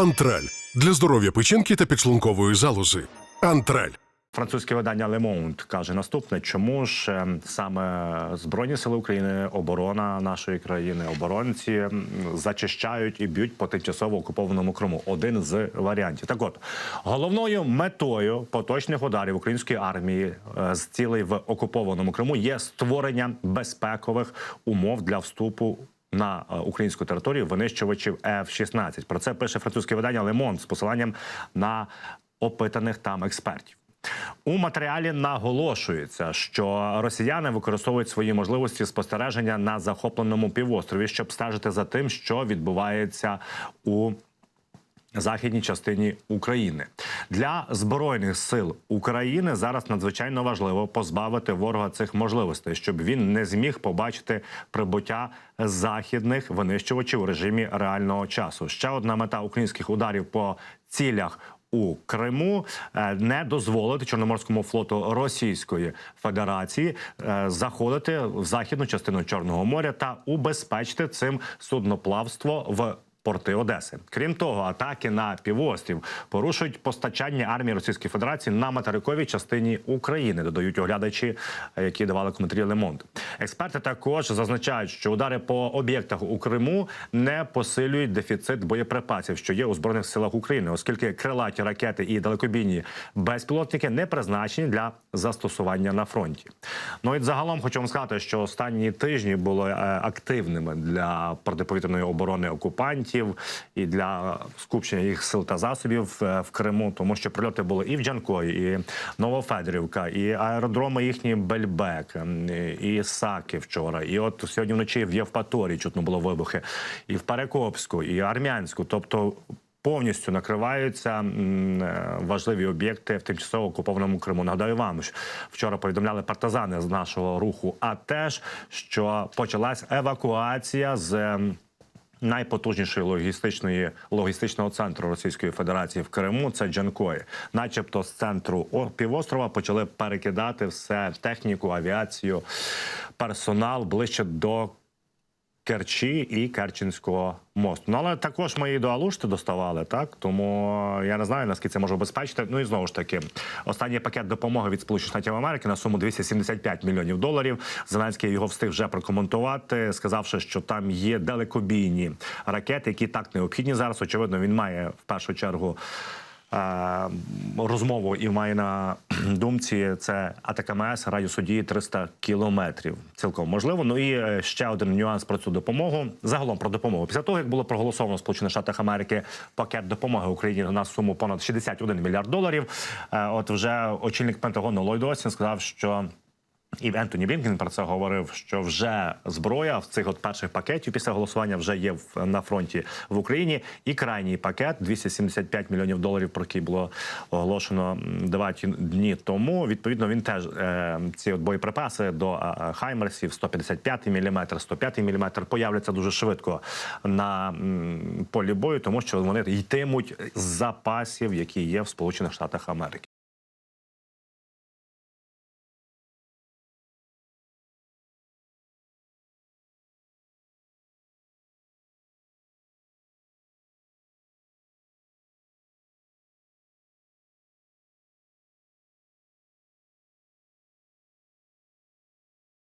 Антраль для здоров'я печінки та підшлункової залози. Антраль. Французьке видання Le Monde каже наступне: чому ж е, саме Збройні сили України, оборона нашої країни, оборонці зачищають і б'ють по тимчасово окупованому Криму? Один з варіантів. Так, от головною метою поточних ударів української армії е, з цілей в окупованому Криму є створення безпекових умов для вступу. На е, українську територію винищувачів F-16. Про це пише французьке видання Лемон з посиланням на опитаних там експертів. У матеріалі наголошується, що росіяни використовують свої можливості спостереження на захопленому півострові, щоб стежити за тим, що відбувається у західній частині України для збройних сил України зараз надзвичайно важливо позбавити ворога цих можливостей, щоб він не зміг побачити прибуття західних винищувачів у режимі реального часу. Ще одна мета українських ударів по цілях. У Криму е, не дозволити Чорноморському флоту Російської Федерації е, заходити в західну частину Чорного моря та убезпечити цим судноплавство в порти Одеси. Крім того, атаки на півострів порушують постачання армії Російської Федерації на материковій частині України. Додають оглядачі, які давали коментарі Лемонт. Експерти також зазначають, що удари по об'єктах у Криму не посилюють дефіцит боєприпасів, що є у збройних силах України, оскільки крилаті ракети і далекобійні безпілотники не призначені для застосування на фронті. Ну і загалом хочу вам сказати, що останні тижні були е, активними для протиповітряної оборони окупантів і для скупчення їх сил та засобів е, в Криму, тому що прильоти були і в Джанкої, і Новофедорівка, і аеродроми їхні Бельбек, і Саки вчора. І от сьогодні вночі в Євпаторії чутно було вибухи, і в Перекопську, і Армянську. Тобто повністю накриваються е, важливі об'єкти в тимчасово окупованому Криму. Нагадаю вам, що вчора повідомляли партизани з нашого руху, а теж що почалась евакуація з. Найпотужнішої логістичної логістичного центру Російської Федерації в Криму це Джанкої, начебто з центру півострова почали перекидати все техніку, авіацію, персонал ближче до Керчі і Керченського мосту. Ну але також ми і до Алушти доставали, так тому я не знаю наскільки це може обезпечити. Ну і знову ж таки, останній пакет допомоги від Сполучених Штатів Америки на суму 275 мільйонів доларів. Зеленський його встиг вже прокоментувати, сказавши, що там є далекобійні ракети, які так необхідні зараз. Очевидно, він має в першу чергу. Е, Розмову і маю на думці це АТКМС радіусу дії 300 кілометрів. Цілком можливо. Ну і е, ще один нюанс про цю допомогу. Загалом про допомогу. Після того як було проголосовано в Сполучених Штатах Америки пакет допомоги Україні на суму понад 61 мільярд доларів. е, От вже очільник Пентагону Ллойд Остін сказав, що. І Ентоні Блінкен про це говорив, що вже зброя в цих от перших пакетів після голосування вже є в, на фронті в Україні. І крайній пакет 275 мільйонів доларів, про який було оголошено м, два ті- дні тому. Відповідно, він теж е, ці от боєприпаси до е, Хаймерсів 155 мм, 105 мм появляться дуже швидко на полі бою, тому що вони йтимуть з запасів, які є в Сполучених Штатах Америки.